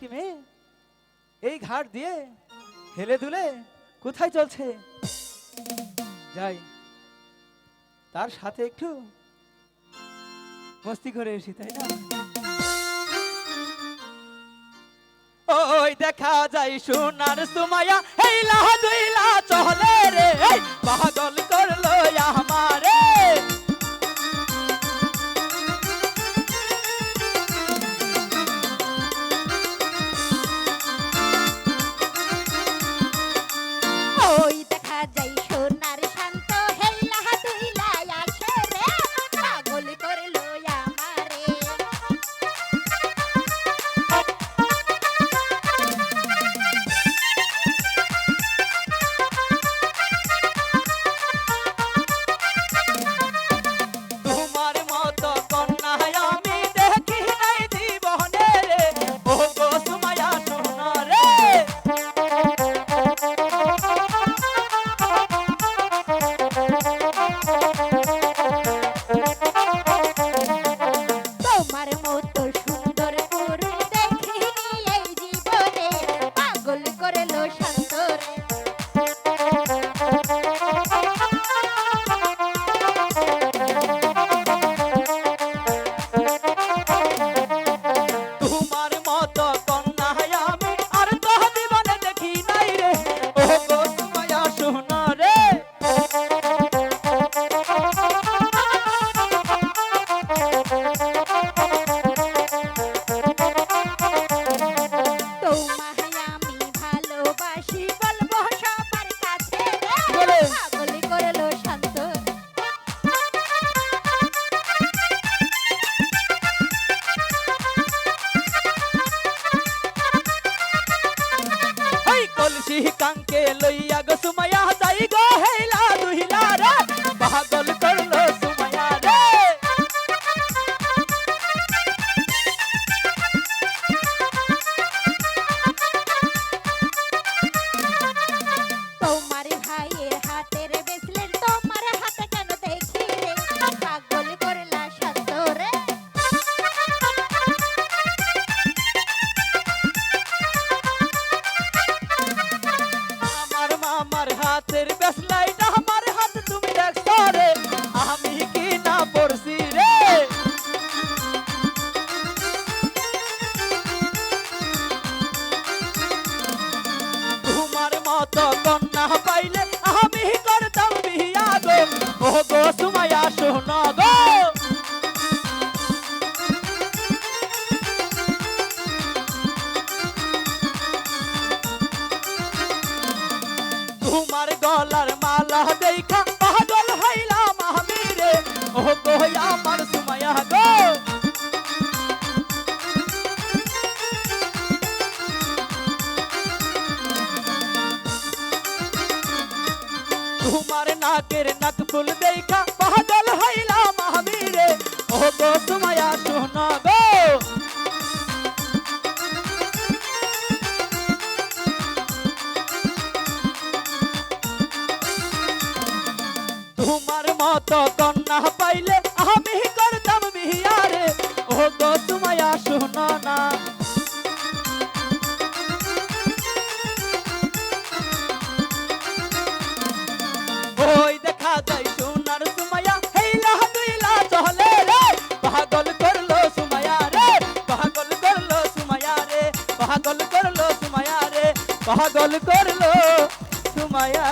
কি মেয়ে? এই ঘাট দিয়ে হেলে দুলে কোথায় চলছে? যাই, তার সাথে একটু মস্তি করে এসি তাই না? ওই দেখা যায় সোনার সুমায়া এই লাহা দুইলা চলে রে করল আমারে লইয়া গো সুমায়া মালা পাগল হইলাম আমি রে। ও গো আমার সুমায়া গো। তোমার নাকের নাক ফুল দেখা মতো কন্যা পাইলে আমি করতাম বিহারে ও গো তোমায়া শোনো না। ওই দেখা যায় সোনার সুমায়া হেইলা দুইলা চলে রে। পাগল করল সুমায়া রে, পাগল করল সুমায়া রে, পাগল করল সুমায়া রে, পাগল করল সুমায়া